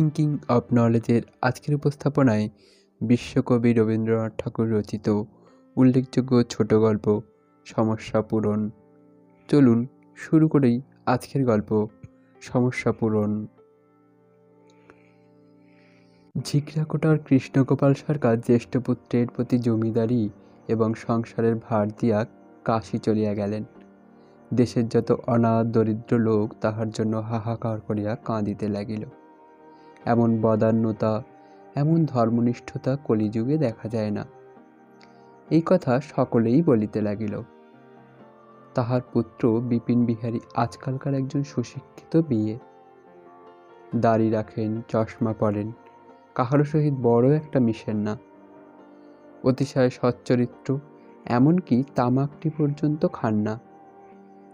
Thinking of নলেজের আজকের উপস্থাপনায় বিশ্বকবি রবীন্দ্রনাথ ঠাকুর রচিত উল্লেখযোগ্য ছোট গল্প, সমস্যা পূরণ। চলুন শুরু করেই আজকের গল্প, সমস্যা পূরণ। ঝিকরাকোটার কৃষ্ণগোপাল সরকার জ্যেষ্ঠ পুত্রের প্রতি জমিদারি এবং সংসারের ভার দিয়া কাশি চলিয়া গেলেন। দেশের যত অনাথ দরিদ্র লোক তাহার জন্য হাহাকার করিয়া কাঁদিতে লাগিল। এমন বদান্যতা, এমন ধর্মনিষ্ঠতা কলিযুগে দেখা যায় না। এই কথা সকলেই বলিতে লাগিল। তাহার পুত্র বিপিন বিহারী আজকালকার একজন সুশিক্ষিত বিয়ে দাড়ি রাখেন, চশমা পরেন কাহারও সহিত বড় একটা মিশেন না। অতিশয় সচ্চরিত্র, এমনকি তামাকটি পর্যন্ত খান না,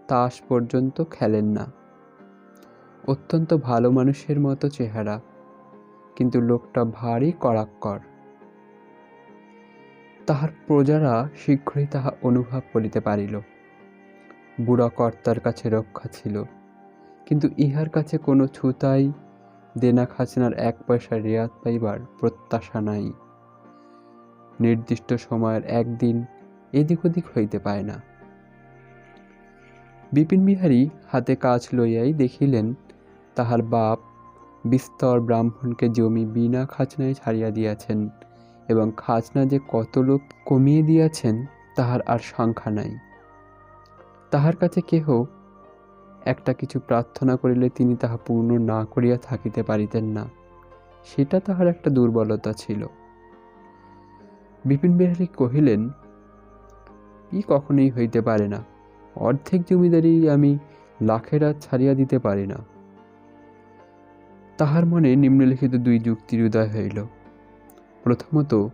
তাস পর্যন্ত খেলেন না। অত্যন্ত ভালো মানুষের মতো চেহারা। কিন্তু লোকটা ভারী কড়াক্কর। তাহার প্রজারা শীঘ্রই তাহা অনুভব করিতে পারিল। বুড়া কর্তার কাছে রক্ষা ছিল, কিন্তু ইহার কাছে কোনো ছুতাই দেনা খাজনার এক পয়সা রেয়াত পাইবার প্রত্যাশা নাই। নির্দিষ্ট সময়ের একদিন এদিক ওদিক হইতে পায় না। বিপিন বিহারী হাতে কাজ লইয়াই দেখিলেন তাহার বাপ বিস্তর ব্রাহ্মণকে জমি বিনা খাজনায় ছাড়িয়া দিয়াছেন এবং খাজনা যে কত লোক কমিয়ে দিয়াছেন, তাহার আর সংখ্যা নাই। তাহার কাছে কেহ একটা কিছু প্রার্থনা করিলে তিনি তাহা পূর্ণ না করিয়া থাকিতে পারিতেন না। সেটা তাহার একটা দুর্বলতা ছিল। বিপিন বিহারী কহিলেন, ই কখনোই হইতে পারে না। অর্ধেক জমিদারি আমি লাখের ছাড়িয়া দিতে পারি না। তাহার মনে নিম্নলিখিত দুই যুক্তির উদয় হইল। প্রথমত,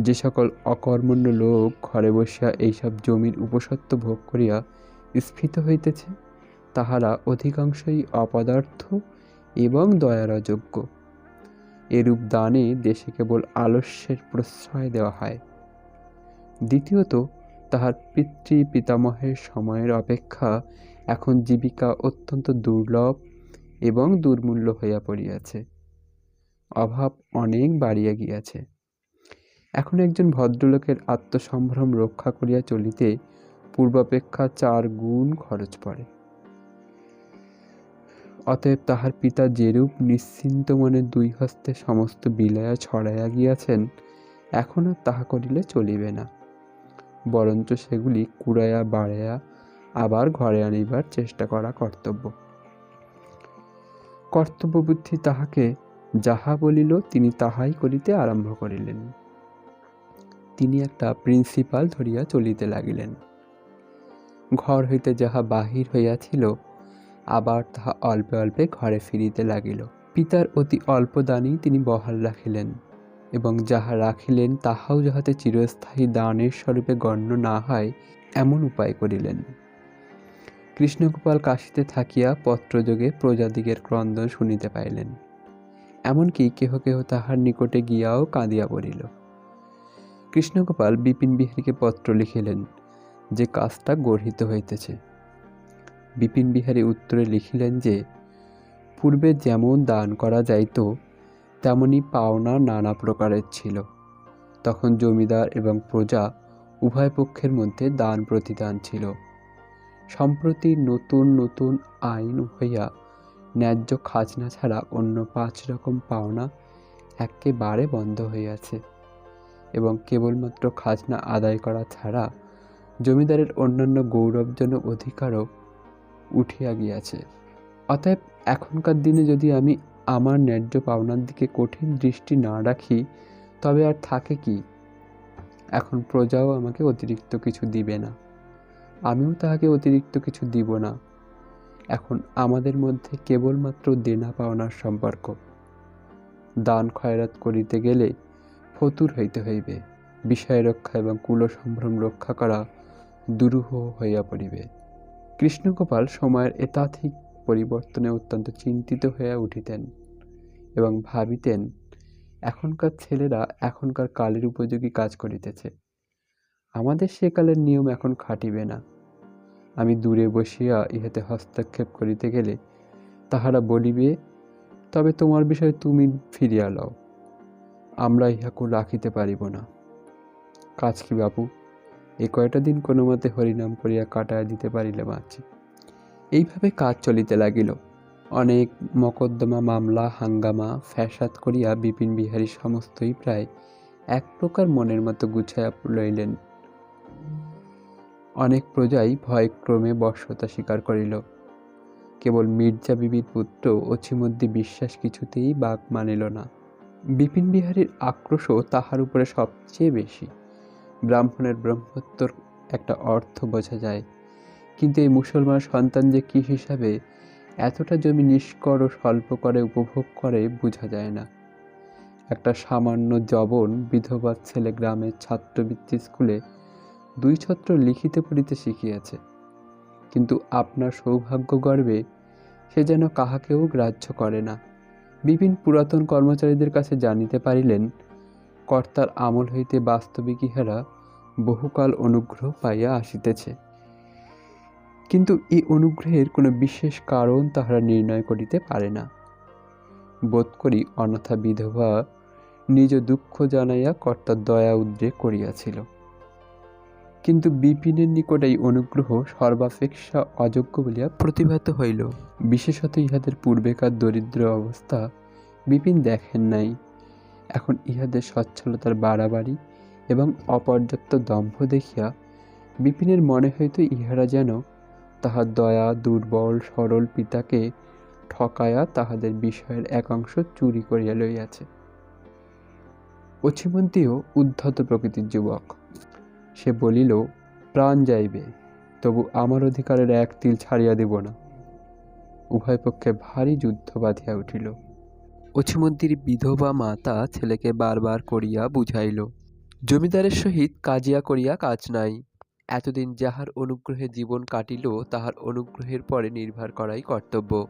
যে সকল অকর্মণ্য লোক ঘরে বসিয়া এইসব জমির উপসত্ব ভোগ করিয়া স্ফীত হইতেছে, তাহারা অধিকাংশই অপদার্থ এবং দয়ার অযোগ্য এরূপ দানে দেশে কেবল আলস্যের প্রশ্রয় দেওয়া হয়। দ্বিতীয়ত, তাহার পিতৃ পিতামহের সময়ের অপেক্ষা এখন জীবিকা অত্যন্ত দুর্লভ এবং দুর্মূল্য হইয়া পড়িয়াছে। অভাব অনেক বাড়িয়া গিয়াছে। এখন একজন ভদ্রলোকের আত্মসম্ভ্রম রক্ষা করিয়া চলিতে পূর্বাপেক্ষা চার গুণ খরচ পড়ে। অতএব তাহার পিতা যেরূপ নিশ্চিন্ত মনে দুই হস্তে সমস্ত বিলায়া ছড়াইয়া গিয়াছেন, এখন আর তাহা করিলে চলিবে না। বরঞ্চ সেগুলি কুড়াইয়া, বাড়াইয়া আবার ঘরে আনিবার চেষ্টা করা কর্তব্য। কর্তব্যবুদ্ধি তাহাকে যাহা বলিল তিনি তাহাই করিতে আরম্ভ করিলেন। তিনি একটা প্রিন্সিপাল ধরিয়া চলিতে লাগিলেন। ঘর হইতে যাহা বাহির হইয়াছিল, আবার তাহা অল্পে অল্পে ঘরে ফিরিতে লাগিল। পিতার অতি অল্প দানই তিনি বহাল রাখিলেন এবং যাহা রাখিলেন তাহাও যাহাতে চিরস্থায়ী দানের স্বরূপে গণ্য না হয়, এমন উপায় করিলেন। কৃষ্ণগোপাল কাশিতে থাকিয়া পত্রযোগে প্রজাদিগের ক্রন্দন শুনিতে পাইলেন। এমনকি কেহ কেহ তাহার নিকটে গিয়াও কাঁদিয়া পড়িল। কৃষ্ণগোপাল বিপিন বিহারীকে পত্র লিখিলেন যে কাজটা গর্হিত হইতেছে। বিপিন বিহারী উত্তরে লিখিলেন যে, পূর্বে যেমন দান করা যাইত, তেমনি পাওনা নানা প্রকারের ছিল। তখন জমিদার এবং প্রজা উভয় পক্ষের মধ্যে দান প্রতিদান ছিল। সম্প্রতি নতুন নতুন আইন হইয়া ন্যায্য খাজনা ছাড়া অন্য পাঁচ রকম পাওনা একেবারে বন্ধ হইয়াছে এবং কেবলমাত্র খাজনা আদায় করা ছাড়া জমিদারের অন্যান্য গৌরবজনক অধিকারও উঠিয়া গিয়াছে। অতএব এখনকার দিনে যদি আমি আমার ন্যায্য পাওনার দিকে কঠিন দৃষ্টি না রাখি, তবে আর থাকে কি? এখন প্রজাও আমাকে অতিরিক্ত কিছু দিবে না। আমিও তাহাকে অতিরিক্ত কিছু দিব না। এখন আমাদের মধ্যে কেবলমাত্র দেনা পাওনার সম্পর্ক। দান খয়রাত করিতে গেলে ফতুর হইতে হইবে, বিষয় রক্ষা এবং কুল সম্ভ্রম রক্ষা করা দুরূহ হইয়া পড়িবে। কৃষ্ণগোপাল সময়ের এতাধিক পরিবর্তনে অত্যন্ত চিন্তিত হইয়া উঠিতেন এবং ভাবিতেন, এখনকার ছেলেরা এখনকার কালের উপযোগী কাজ করিতেছে। আমাদের সেকালের নিয়ম এখন খাটিবে না। আমি দূরে বসিয়া ইহাতে হস্তক্ষেপ করিতে গেলে তাহারা বলিবে, তবে তোমার বিষয়ে তুমি ফিরিয়া লও। আমরা ইহাকু রাখিতে পারিব না। কাজ কি বাপু? এ কয়টা দিন কোনো মতে হরিনাম করিয়া কাটায় দিতে পারিলে বাঁচি। এইভাবে কাজ চলিতে লাগিল। অনেক মকদ্দমা, মামলা, হাঙ্গামা, ফ্যাসাদ করিয়া বিপিন বিহারী সমস্তই প্রায় এক প্রকার মনের মতো গুছাইয়া লইলেন অনেক প্রজাই ভয়ক্রমে বর্ষতা স্বীকার করিল। কেবল মির্জা বিবির পুত্র অছিমধ্যে বিশ্বাস কিছুতেই বাঘ মানিল না। বিপিন বিহারীর আক্রোশও তাহার উপরে সবচেয়ে বেশি। ব্রাহ্মণের ব্রহ্মত্বর একটা অর্থ বোঝা যায়। কিন্তু এই মুসলমান সন্তান যে কী হিসাবে এতটা জমি নিষ্কর ও স্বল্প করে উপভোগ করে বোঝা যায় না। একটা সামান্য জবন বিধবা ছেলে গ্রামের ছাত্রবৃত্তি স্কুলে দুই ছত্র লিখিতে পড়িতে শিখিয়াছে। কিন্তু আপনার সৌভাগ্য গর্বে সে যেন কাহাকেও গ্রাহ্য করে না। বিপিন পুরাতন কর্মচারীদের কাছে জানিতে পারিলেন, কর্তার আমল হইতে বাস্তবিক ইহারা বহুকাল অনুগ্রহ পাইয়া আসিতেছে। কিন্তু এই অনুগ্রহের কোনো বিশেষ কারণ তাহারা নির্ণয় করিতে পারে না। বোধ করি অনাথা বিধবা নিজ দুঃখ জানাইয়া কর্তার দয়া উদ্রেক করিয়াছিল। কিন্তু বিপিনের নিকট এই অনুগ্রহ সর্বাপেক্ষা অযোগ্য বলিয়া প্রতিভাত হইল। বিশেষত ইহাদের পূর্বেকার দরিদ্র অবস্থা বিপিন দেখেন নাই। এখন ইহাদের সচ্ছলতার বাড়াবাড়ি এবং অপর্যাপ্ত দম্ভ দেখিয়া বিপিনের মনে হইতে ইহারা যেন তাহার দয়া, দুর্বল, সরল পিতাকে ঠকায়া তাহাদের বিষয়ের একাংশ চুরি করিয়া লইয়াছে। অছিমন্তীও উদ্ধত প্রকৃতির যুবক। সে বলিল, প্রাণ যাইবে, তবু আমার অধিকারের এক তিল ছাড়িয়া দেব না। উভয় পক্ষে ভারী যুদ্ধ বাঁধিয়া উঠিল। অছিমন্তীর বিধবা মাতা ছেলেকে বারবার করিয়া বুঝাইল, জমিদারের সহিত কাজিয়া করিয়া কাজ নাই। এতদিন যাহার অনুগ্রহে জীবন কাটিল, তাহার অনুগ্রহের পরে নির্ভর করাই কর্তব্য।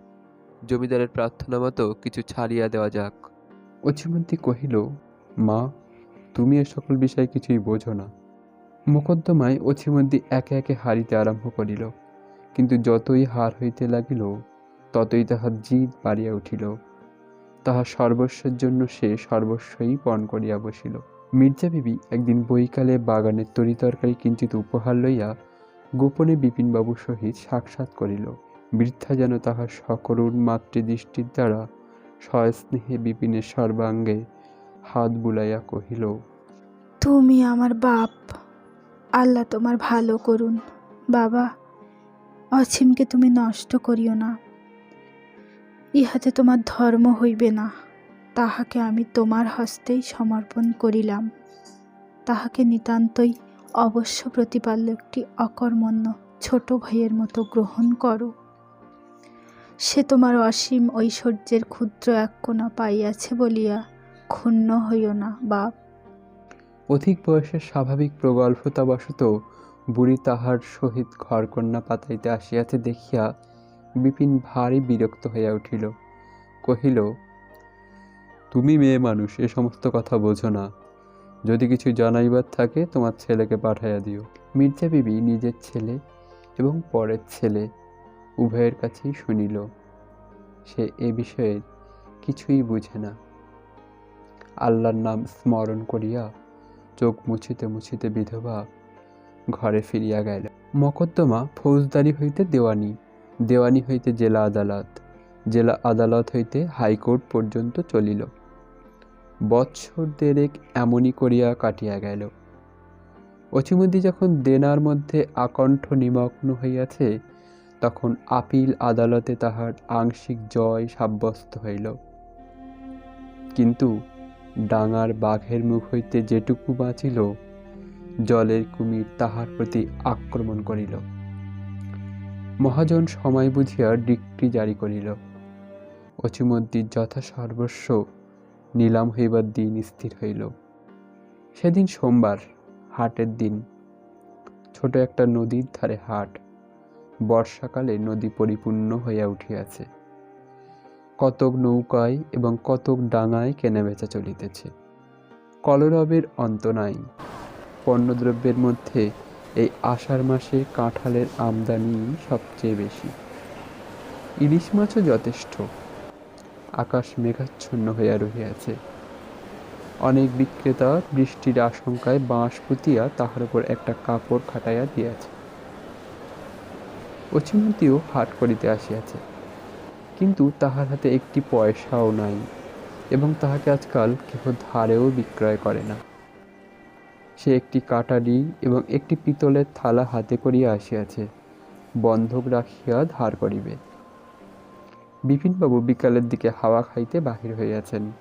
জমিদারের প্রার্থনা মতো কিছু ছাড়িয়া দেওয়া যাক। অছিমন্তী কহিল, মা, তুমি এ সকল বিষয়ে কিছুই বোঝো না। মোকদ্দমায় অছিমন্তি একে একে হারিতে আরম্ভ করিল, কিন্তু যতই হার হইতে লাগিল, ততই তাহার জিদ বাড়িয়া উঠিল। তাহার সর্বস্বের জন্য সে সর্বস্বই পণ করিয়া বসিল। মির্জা বিবি একদিন বৈকালে বাগানের তরিতরকারি কিঞ্চিত উপহার লইয়া গোপনে বিপিনবাবুর সহিত সাক্ষাৎ করিল। বৃদ্ধা যেন তাহার সকরুণ মাতৃদৃষ্টির দ্বারা সস্নেহে বিপিনের সর্বাঙ্গে হাত বুলাইয়া কহিল, তুমি আমার বাপ। আল্লাহ তোমার ভালো করুন। বাবা, অসীমকে তুমি নষ্ট করিও না। ইহাতে তোমার ধর্ম হইবে না। তাহাকে আমি তোমার হস্তেই সমর্পণ করিলাম। তাহাকে নিতান্তই অবশ্য প্রতিপাল্য একটি অকর্মণ্য ছোট ভাইয়ের মতো গ্রহণ করো। সে তোমার অসীম ঐশ্বর্যের ক্ষুদ্র এক কোণা পাইয়াছে বলিয়া ক্ষুণ্ণ হইও না, বাপ। অধিক বয়সের স্বাভাবিক প্রগল্ভতাবশত বুড়ি তাহার সহিত ঘরকন্যা পাতাইতে আসিয়াছে দেখিয়া বিপিন ভারী বিরক্ত হইয়া উঠিল। কহিল, তুমি মেয়ে মানুষ, এ সমস্ত কথা বোঝো না। যদি কিছু জানাইবার থাকে, তোমার ছেলেকে পাঠাইয়া দিও। মির্জা বিবি নিজের ছেলে এবং পরের ছেলে উভয়ের কাছেই শুনিল। সে এ বিষয়ে কিছুই বুঝে না। আল্লাহর নাম স্মরণ করিয়া চোখ মুছিতে মুছিতে বিধবা ঘরে ফিরিয়া গেল। মকদ্দমা ফৌজদারি হইতে দেওয়ানি দেওয়ানি হইতে জেলা আদালত জেলা আদালত হইতে হাইকোর্ট পর্যন্ত চলিল। বৎসর দেড়েক এমনই করিয়া কাটিয়া গেল। অচিমধ্যে যখন দেনার মধ্যে আকণ্ঠ নিমগ্ন হইয়াছে, তখন আপিল আদালতে তাহার আংশিক জয় সাব্যস্ত হইল। কিন্তু ডাঙার বাঘের মুখ হইতে যেটুকু বাঁচিল, জলের কুমির তাহার প্রতি আক্রমণ করিল। মহাজন সময় বুঝিয়া ডিক্রি জারি করিল। অচিমদ্দির যথা সর্বস্ব নিলাম হইবার দিন স্থির হইল। সেদিন সোমবার, হাটের দিন। ছোট একটা নদীর ধারে হাট। বর্ষাকালে নদী পরিপূর্ণ হইয়া উঠিয়াছে। কতক নৌকায় এবং কতক ডাঙায় কেনাবেচা চলিতেছে। কলরবের অন্ত নাই। পণ্যদ্রব্যের মধ্যে এই আষাঢ় মাসে কাঁঠালের আমদানি সবচেয়ে বেশি। ইলিশ মাছও যথেষ্ট। আকাশ মেঘাচ্ছন্ন হইয়া রহিয়াছে। অনেক বিক্রেতা বৃষ্টির আশঙ্কায় বাঁশ পুঁতিয়া তাহার উপর একটা কাপড় খাটাইয়া দিয়াছে। অচিমতিও হাট করিতে আসিয়াছে। কিন্তু তাহার হাতে একটি পয়সাও নাই এবং তাহাকে আজকাল কেহ ধারেও বিক্রয় করে না। সে একটি কাটারি এবং একটি পিতলের থালা হাতে করিয়া আসিয়াছে, বন্ধক রাখিয়া ধার করিবে। বিপিনবাবু বিকালের দিকে হাওয়া খাইতে বাহির হইয়াছেন।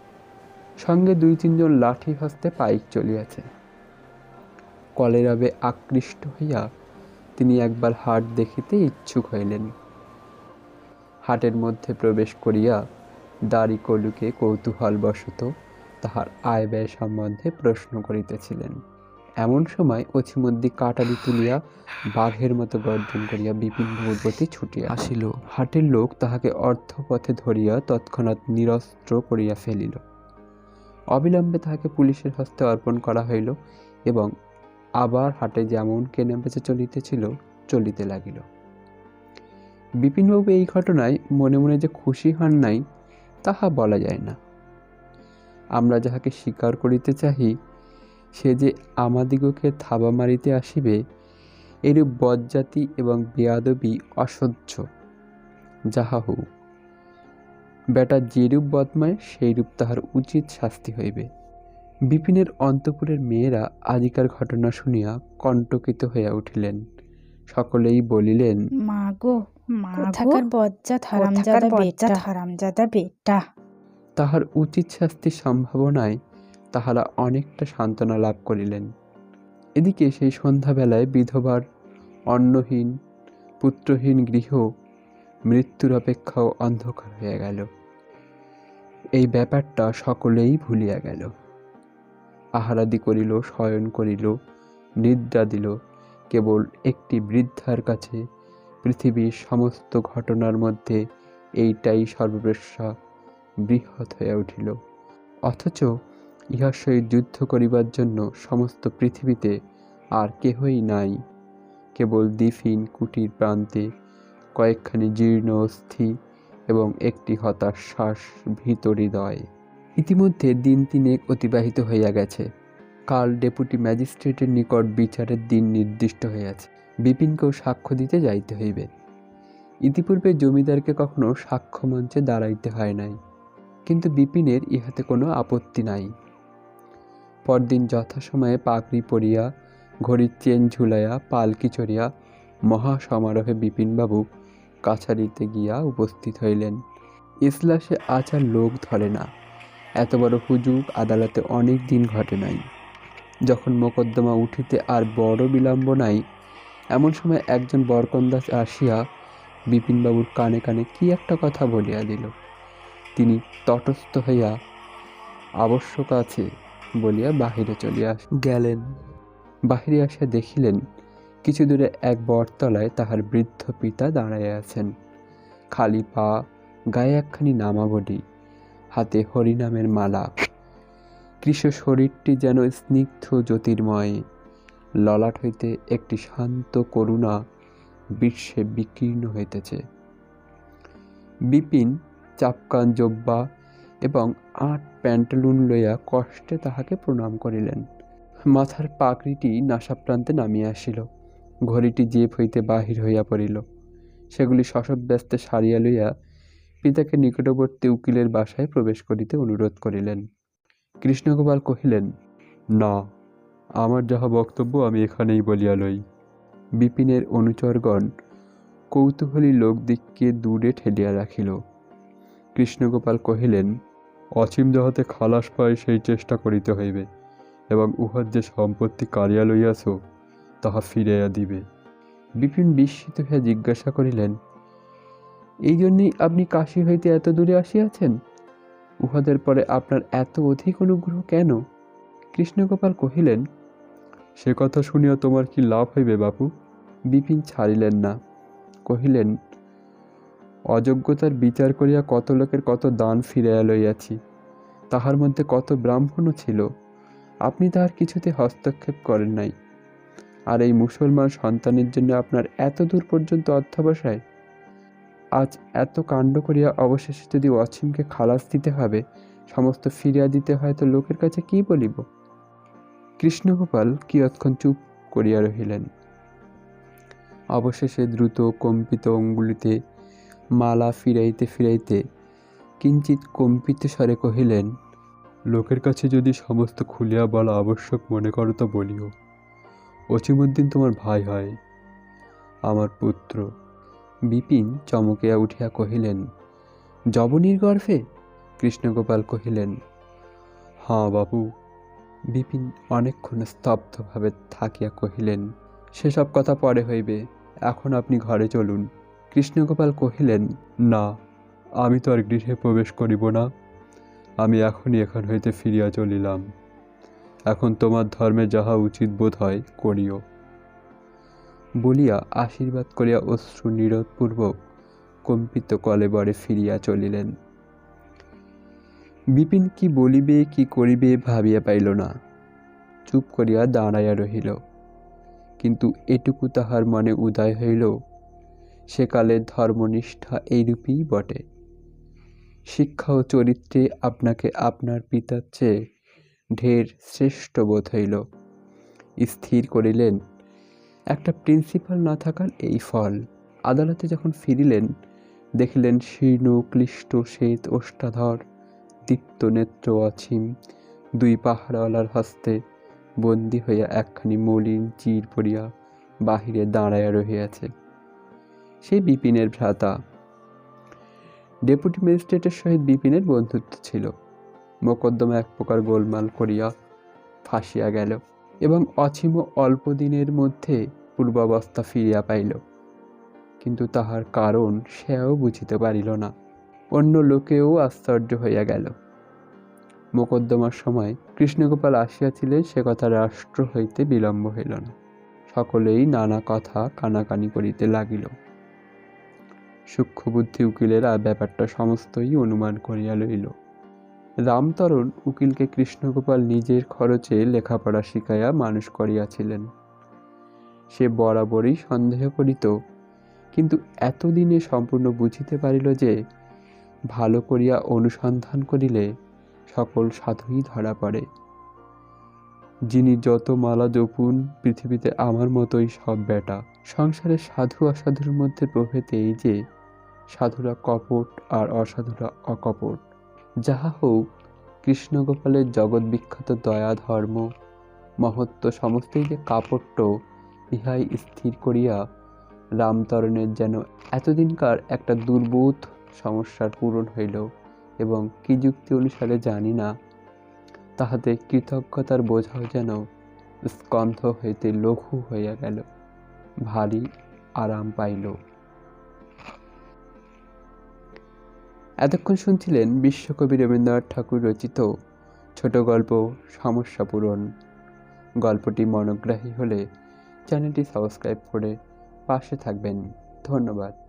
সঙ্গে দুই তিনজন লাঠি হস্তে পাইক চলিয়াছে। কলেরাবে আকৃষ্ট হইয়া তিনি একবার হাট দেখিতে ইচ্ছুক হইলেন। হাটের মধ্যে প্রবেশ করিয়া দাড়ি কলুকে কৌতূহলবশত তাহার আয় ব্যয় সম্বন্ধে প্রশ্ন করিতেছিলেন। এমন সময় অছিমদ্দি কাটারি তুলিয়া বাঘের মতো গর্জন করিয়া বিপিনবাবুর প্রতি ছুটিয়া আসিল। হাটের লোক তাহাকে অর্ধপথে ধরিয়া তৎক্ষণাৎ নিরস্ত্র করিয়া ফেলিল। অবিলম্বে তাহাকে পুলিশের হস্তে অর্পণ করা হইল এবং আবার হাটে যেমন কেনা বেচা চলিতেছিল চলিতে লাগিল। বিপিনবাবু এই ঘটনায় মনে মনে যে খুশি হন নাই, তাহা বলা যায় না। আমরা যাহাকে স্বীকার করিতে চাহি, সে যে আমাদিগকে থাবা মারিতে আসিবে, এরূপ বজ্জাতি এবং বেয়াদবি অসহ্য। যাহা হোক, বেটা যেরূপ বদমায়, সেইরূপ তাহার উচিত শাস্তি হইবে। বিপিনের অন্তপুরের মেয়েরা আজিকার ঘটনা শুনিয়া কণ্টকিত হইয়া উঠিলেন। সকলেই বলিলেন, মা গো কোথাকার বজ্জাত হারামজাদা বজ্জাত হারামজাদা বেটা। তাহার উচিত শাস্তির সম্ভাবনায় তাহারা অনেকটা সান্ত্বনা লাভ করিলেন। এদিকে সেই সন্ধ্যাবেলায় বিধবার অন্নহীন পুত্রহীন গৃহ মৃত্যুর অপেক্ষাও অন্ধকার হয়ে গেল। এই ব্যাপারটা সকলেই ভুলিয়া গেল। আহারাদি করিল শয়ন করিল নিদ্রা দিল কেবল একটি বৃদ্ধার কাছে পৃথিবীর সমস্ত ঘটনার মধ্যে এইটাই সর্বপ্রেক্ষা বৃহৎ হইয়া উঠিল। অথচ ইহার সহিত যুদ্ধ করিবার জন্য সমস্ত পৃথিবীতে আর কেহই নাই। কেবল দিফিন কুটির প্রান্তে কয়েকখানি জীর্ণ অস্থি এবং একটি হতাশ শ্বাস ভীত হৃদয়। ইতিমধ্যে দিন তিনেক অতিবাহিত হইয়া গেছে। কাল ডেপুটি ম্যাজিস্ট্রেটের নিকট বিচারের দিন নির্দিষ্ট হইয়াছে। বিপিনকেও সাক্ষ্য দিতে যাইতে হইবে। ইতিপূর্বে জমিদারকে কখনো সাক্ষ্য মঞ্চে দাঁড়াইতে হয় নাই, কিন্তু বিপিনের ইহাতে কোনো আপত্তি নাই। পরদিন যথাসময়ে পাগড়ি পরিয়া, ঘড়ির চেন ঝুলাইয়া, পালকি চড়িয়া মহা সমারোহে বিপিনবাবু কাছারিতে গিয়া উপস্থিত হইলেন। ইসলাসে আচার লোক ধরে না, এত বড় হুজুগ আদালতে অনেক দিন ঘটে নাই। যখন মোকদ্দমা উঠিতে আর বড় বিলম্ব নাই এমন সময় একজন বরকন্দাজ আসিয়া বিপিনবাবুর কানে কানে কি একটা কথা বলিয়া দিল। তিনি তটস্থ হইয়া আবশ্যক আছে বলিয়া বাহিরে চলিয়া গেলেন। বাহিরে আসিয়া দেখিলেন কিছু দূরে এক বটতলায় তাহার বৃদ্ধ পিতা দাঁড়াইয়া আছেন। খালি পা গায়ে একখানি নামাবডি হাতে হরিনামের মালা। কৃষ শরীরটি যেন স্নিগ্ধ জ্যোতির্ময়। ললাট হইতে একটি শান্ত করুণা বিশ্বে বিকীর্ণ হইতেছে। বিপিন, চাপকান জব্বা এবং আট প্যান্টালুন লইয়া কষ্টে তাহাকে প্রণাম করিলেন। মাথার পাগড়িটি নাসাপ্রান্তে নামিয়া আসিল। ঘড়িটি জেব হইতে বাহির হইয়া পড়িল। সেগুলি শশব্যস্তে সারিয়া লইয়া পিতাকে নিকটবর্তী উকিলের বাসায় প্রবেশ করিতে অনুরোধ করিলেন। কৃষ্ণগোপাল কহিলেন, না আমার যাহা বক্তব্য আমি এখানেই বলিয়া লই। বিপিনের অনুচরগণ কৌতূহলী লোকদিককে দূরে ঠেলিয়া রাখিল। কৃষ্ণগোপাল কহিলেন, অসীম যাহাতে খালাস পায় সেই চেষ্টা করিতে হইবে এবং উহার যে সম্পত্তি কারিয়া লইয়াছ, তাহা ফিরাইয়া দিবে। বিপিন বিস্মিত হইয়া জিজ্ঞাসা করিলেন, এই জন্যই আপনি কাশী হইতে এত দূরে আসিয়াছেন? উহাদের পরে আপনার এত অধিক অনুগ্রহ কেন? কৃষ্ণগোপাল কহিলেন সে কথা শুনিয়া তোমার কি লাভ হইবে বাপু? বিপিন ছাড়িলেন না। কহিলেন, অযোগ্যতার বিচার করিয়া কত লোকের কত দান ফিরাইয়া লইয়াছি। তাহার মধ্যে কত ব্রাহ্মণও ছিল। আপনি তাহার কিছুতে হস্তক্ষেপ করেন নাই। আর এই মুসলমান সন্তানের জন্য আপনার এত দূর পর্যন্ত অধ্যাবসায়? আজ এত কাণ্ড করিয়া অবশেষে যদি অসীমকে খালাস দিতে হবে, সমস্ত ফিরিয়া দিতে হয় তো লোকের কাছে কি বলিব? কৃষ্ণগোপাল কিয়ৎক্ষণ চুপ করিয়া রহিলেন। অবশেষে দ্রুত কম্পিত অঙ্গুলিতে মালা ফিরাইতে ফিরাইতে কিঞ্চিত কম্পিত স্বরে কহিলেন, লোকের কাছে যদি সমস্ত খুলিয়া বলা আবশ্যক মনে করো তো বলিও। অচিমুদ্দিন তোমার ভাই হয়, আমার পুত্র। বিপিন চমকিয়া উঠিয়া কহিলেন জবনীর গর্ভে? কৃষ্ণগোপাল কহিলেন হাঁ বাবু বিপিন অনেকক্ষণ স্তব্ধভাবে থাকিয়া কহিলেন, সেসব কথা পরে হইবে, এখন আপনি ঘরে চলুন। কৃষ্ণগোপাল কহিলেন, না, আমি তো আর গৃহে প্রবেশ করিব না। আমি এখনই এখান হইতে ফিরিয়া চলিলাম। এখন তোমার ধর্মে যাহা উচিত বোধ হয়, করিও। বলিয়া আশীর্বাদ করিয়া অশ্রু নিরোধপূর্বক কম্পিত কলেবরে ফিরিয়া চলিলেন। বিপিন কি বলিবে, কি করিবে ভাবিয়া পাইল না। চুপ করিয়া দাঁড়াইয়া রহিল। কিন্তু এটুকু তাহার মনে উদয় হইল সেকালে ধর্মনিষ্ঠা এইরূপই বটে। শিক্ষা ও চরিত্রে আপনাকে আপনার পিতার চেয়ে ঢের শ্রেষ্ঠ বোধ হইল। স্থির করিলেন, একটা প্রিন্সিপাল না থাকার এই ফল। আদালতে যখন ফিরিলেন, দেখিলেন শীর্ণ, ক্লিষ্ট, শ্বেত, ওষ্ঠাধর দীপ্ত নেত্র অছিম দুই পাহাড়ওয়ালার হস্তে বন্দি হইয়া একখানি মলিন চির পড়িয়া বাহিরে দাঁড়াইয়া রহিয়াছে। সে বিপিনের ভ্রাতা। ডেপুটি ম্যাজিস্ট্রেটের সহিত বিপিনের বন্ধুত্ব ছিল। মোকদ্দমা এক প্রকার গোলমাল করিয়া ফাঁসিয়া গেল এবং অসীম অল্প দিনের মধ্যে পূর্বাবস্থা ফিরিয়া পাইল। কিন্তু তাহার কারণ সেও বুঝিতে পারিল না। অন্য লোকেও আশ্চর্য হইয়া গেল। মোকদ্দমার সময় কৃষ্ণগোপাল আসিয়াছিলেন সে কথা রাষ্ট্র হইতে বিলম্ব হইল না। সকলেই নানা কথা কানাকানি করিতে লাগিল। সূক্ষ্মবুদ্ধি উকিলেরা ব্যাপারটা সমস্তই অনুমান করিয়া লইল। রামতরণ উকিলকে কৃষ্ণগোপাল নিজের খরচে লেখাপড়া শিখাইয়া মানুষ করিয়াছিলেন। সে বরাবরই সন্দেহ করিত, কিন্তু এতদিনে সম্পূর্ণ বুঝিতে পারিল যে ভালো করিয়া অনুসন্ধান করিলে সকল সাধুই ধরা পড়ে। যিনি যত মালা জপুন, পৃথিবীতে আমার মতোই সব বেটা। সংসারের সাধু অসাধুর মধ্যে প্রভেদ এই যে, সাধুরা কপট আর অসাধুরা অকপট। যাহা হোক, কৃষ্ণগোপালের জগৎ বিখ্যাত দয়া ধর্ম, মহত্ব সমস্তই যে কাপট্য, ইহাই স্থির করিয়া রামতরণের যেন এতদিনকার একটা দুর্বোধ সমস্যার পূরণ হইল এবং কি যুক্তি অনুসারে জানি না। তাহাতে কৃতজ্ঞতার বোঝাও যেন স্কন্ধ হইতে লঘু হইয়া গেল। ভারী আরাম পাইল। এতক্ষণ শুনছিলেন বিশ্বকবি রবীন্দ্রনাথ ঠাকুর রচিত ছোট গল্প সমস্যা পূরণ। গল্পটি মনোগ্রাহী হলে চ্যানেলটি সাবস্ক্রাইব করে পাশে থাকবেন। ধন্যবাদ।